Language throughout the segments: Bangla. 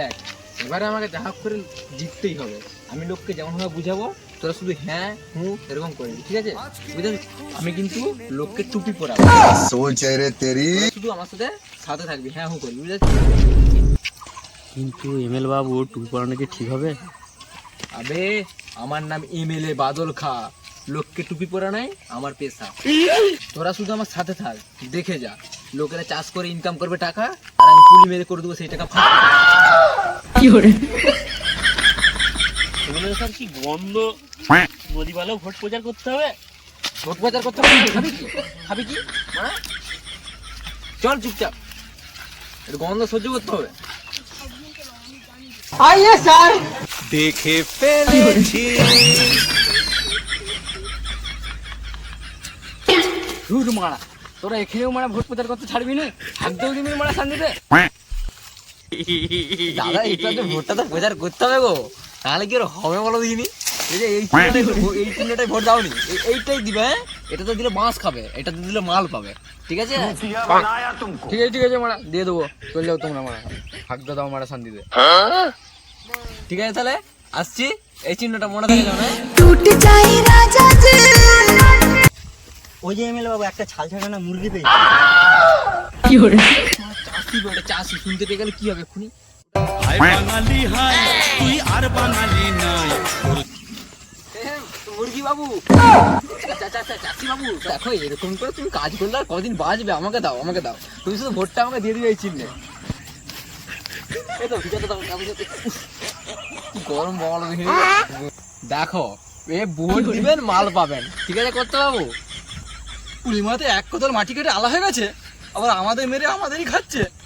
দেখ এবারে আমাকে যা করে জিততেই হবে। আমি লোককে যেমনভাবে বুঝাবো তোরা শুধু হ্যাঁ হুঁ এরকম করবি ঠিক আছে? বুঝলি আমি কিন্তু লোককে টুপি পরাবো। শুধু আমার সাথে সাথে থাকবি হ্যাঁ হুঁ করবি বুঝলি কিন্তু এমএল বাবু টুপি পরানো কি ঠিক হবে? আবে আমার নাম এমএলএ বাদল খা। লোককে টুপি পরা নাই আমার পেশা। তোরা শুধু আমার সাথে থাক দেখে যা। লোকেরা চাষ করে ইনকাম করবে টাকা আর আমি পুলি মেরে করে দেবো সেই টাকা স্যার কি গন্ধ? নদী বালেও ভোট প্রচার করতে হবে। ভোট প্রচার করতে হবে? খাবি কি? খাবি কি? চল চুপচাপ। গন্ধ সহ্য করতে হবে। ধুর মারা। তোরা এখানেও মারা ভোট প্রচার করতে ছাড়বি না? থাকতেও দিবি মারা শান্তিতে। দাদা একটু ভোটটা তো প্রচার করতে হবে গো তাহলে কি হবে বলো দেখিনি? হ্যাঁ? বাঁশ খাবে এটাতে দিলে মাল পাবে ঠিক আছে? মারা দিয়ে দেবো। চলে তোমরা মারা। হাকটা দাও মারা শান্তিতে। ঠিক আছে তাহলে? আসছি। এই চিহ্নটা মনে থাকে যাও হ্যাঁ? না ওই যে এমএলএ বাবু একটা ছাল ছাড়া না মুরগি পেয়েছে। কি হলো? চাষি বলে? চাষি শুনতে পেয়ে গেলে কি হবে এক্ষুনি? হ্যাঁ, মুরগি বাবু? চা- চা- চা- চাষি বাবু দেখো এরকম করে তুমি কাজ করলে আর কদিন বাঁচবে? আমাকে দাও আমাকে দাও। তুমি শুধু ভোটটা আমাকে দিয়ে দিবে এই চিহ্নে। কি গরম বলো দেখি এ ভোট দিবেন মাল পাবেন। ঠিক আছে করতে বাবু? পুলিমাতে এক কোতল মাটি কেটে আলা হয়ে গেছে। আবার আমাদের মেরে আমাদেরই খাচ্ছে।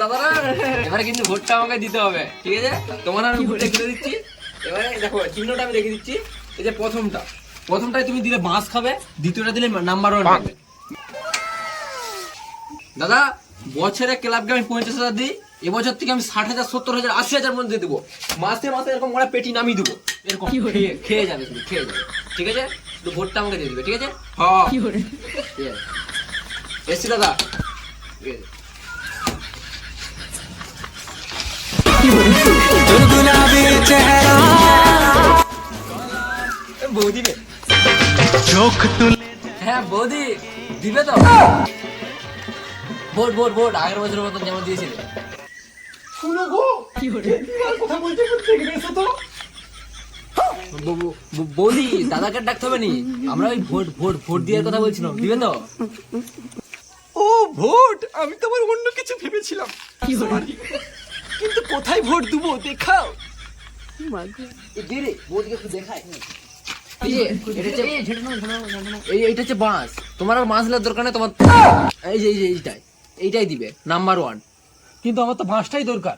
দাদারা এবারে কিন্তু ভোটটা আমাকে দিতে হবে ঠিক আছে? তোমার আমি ভোটে কিনে দিচ্ছি। এবারে দেখো চিহ্নটা আমি রেখে দিচ্ছি। এই যে প্রথমটা প্রথমটায় তুমি দিলে বাঁশ খাবে দ্বিতীয়টা দিলে নাম্বার ওয়ান পাবে দাদা বছরে ক্লাবকে আমি পঞ্চাশ হাজার দিই এবছর থেকে আমি ষাট হাজার সত্তর হাজার আশি হাজার মধ্যে দেবো। মাসে মাসে এরকম ওরা পেটি নামিয়ে দেবো। এরকম খেয়ে খেয়ে যাবে শুধু খেয়ে যাবে। ঠিক আছে? তো ভোটটা আমাকে দিয়ে দেবে ঠিক আছে? হ্যাঁ এসছি দাদা। ঠিক আছে। হ্যাঁ বৌদি দিবে তো। ভোট ভোট ভোট আগের বছরের মতন যেমন দিয়েছিলে। বৌদি দাদাকে ডাকতে হবে নি? আমরা ওই ভোট ভোট ভোট দেওয়ার কথা বলছিলাম দিবে তো? ও ভোট! আমি তো আবার অন্য কিছু ভেবেছিলাম। Sorry. কোথায় ভোট দেবো? দেখাও। এইটা হচ্ছে বাঁশ। তোমার আর বাঁশ নেওয়ার দরকার নেই তোমার এই যে এই যে এইটাই। এইটাই দিবে নাম্বার ওয়ান কিন্তু আমার তো বাঁশটাই দরকার।